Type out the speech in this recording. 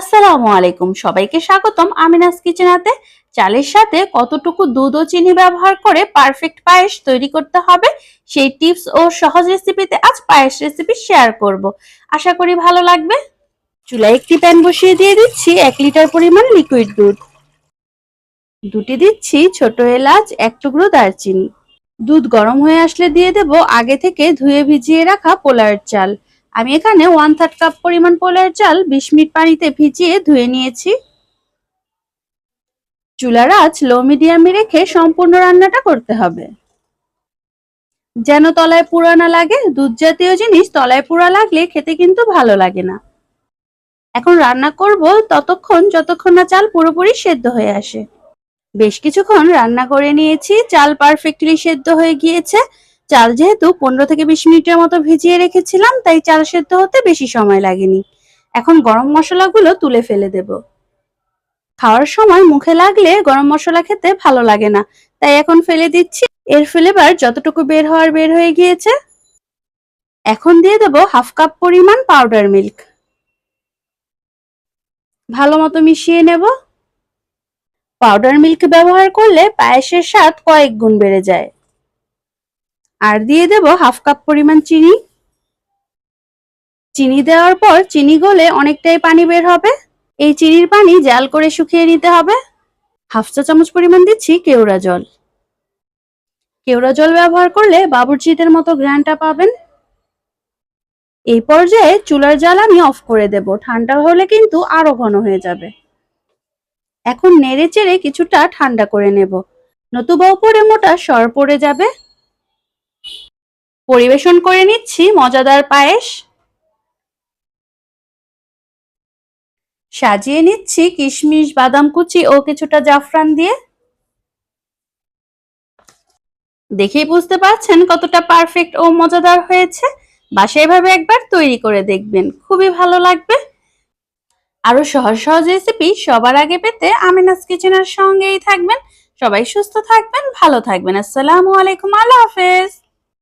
আসসালামু আলাইকুম। সবাইকে স্বাগতম আমিনাস কিচেনাতে চালের সাথে কতটুকু দুধ ও চিনি ব্যবহার করে পারফেক্ট পায়েস তৈরি করতে হবে, সেই টিপস ও সহজ রেসিপিতে আজ পায়েস রেসিপি শেয়ার করব। আশা করি ভালো লাগবে। চুলায় একটি প্যান বসিয়ে দিয়ে দিচ্ছি এক লিটার পরিমাণ লিকুইড দুধ। দুটি দিচ্ছি ছোট এলাচ, এক টুকরো দারচিনি। দুধ গরম হয়ে আসলে দিয়ে দেব আগে থেকে ধুয়ে ভিজিয়ে রাখা পোলার চাল। আমি এখানে ওয়ান থার্ড কাপ পরিমাণ পোলার চাল বিশ মিনিট পানিতে ভিজিয়ে ধুয়ে নিয়েছি। চুলার আঁচ লো মিডিয়ামে রেখে সম্পূর্ণ রান্নাটা করতে হবে। যেন তলায় পুরা না লাগে দুধ জাতীয় জিনিস তলায় পুরা লাগলে খেতে কিন্তু ভালো লাগে না। এখন রান্না করব ততক্ষণ যতক্ষণ না চাল পুরোপুরি সেদ্ধ হয়ে আসে। বেশ কিছুক্ষণ রান্না করে নিয়েছি, চাল পারফেক্টলি সেদ্ধ হয়ে গিয়েছে। চাল যেহেতু পনেরো থেকে বিশ মিনিটের মতো ভিজিয়ে রেখেছিলাম, তাই চাল সেদ্ধ হতে বেশি সময় লাগেনি। এখন গরম মশলাগুলো তুলে ফেলে দেব। খাওয়ার সময় মুখে লাগলে গরম মশলা খেতে ভালো লাগে না, তাই এখন ফেলে দিচ্ছি। এর ফ্লেভার যতটুকু বের হওয়ার বের হয়ে গিয়েছে। এখন দিয়ে দেব হাফ কাপ পরিমাণ পাউডার মিল্ক ভালো মতো মিশিয়ে নেব। পাউডার মিল্ক ব্যবহার করলে পায়েসের স্বাদ কয়েক গুণ বেড়ে যায়। আর দিয়ে দেব হাফ কাপ পরিমাণ চিনি। চিনি দেওয়ার পর চিনি গলে অনেকটাই পানি বের হবে। এই চিনির পানি জাল করে শুকিয়ে নিতে হবে। হাফ চা চামচ পরিমাণ দিচ্ছি কেওড়া জল। কেওড়া জল ব্যবহার করলে বাবুরচিতের মতো গ্রানটা পাবেন। এই পর্যায়ে চুলার জাল আমি অফ করে দেব। ঠান্ডা হলে কিন্তু আরও ঘন হয়ে যাবে। এখন নেড়ে চেড়ে কিছুটা ঠান্ডা করে নেব। নতুবা উপরে মোটা সর পড়ে যাবে। পরিবেশন করে নিচ্ছি, মজাদার পায়েস। সাজিয়ে নিচ্ছি কিশমিশ, বাদাম কুচি ও কিছুটা জাফরান দিয়ে। দেখেই বুঝতে পারছেন কতটা পারফেক্ট ও মজাদার হয়েছে। বাসায় এভাবে একবার তৈরি করে দেখবেন, খুবই ভালো লাগবে। আরও সহজ সহজ রেসিপি সবার আগে পেতে আমিনাস কিচেনের সঙ্গেই থাকবেন। সবাই সুস্থ থাকবেন, ভালো থাকবেন। আসসালামু আলাইকুম, আল্লাহ হাফেজ।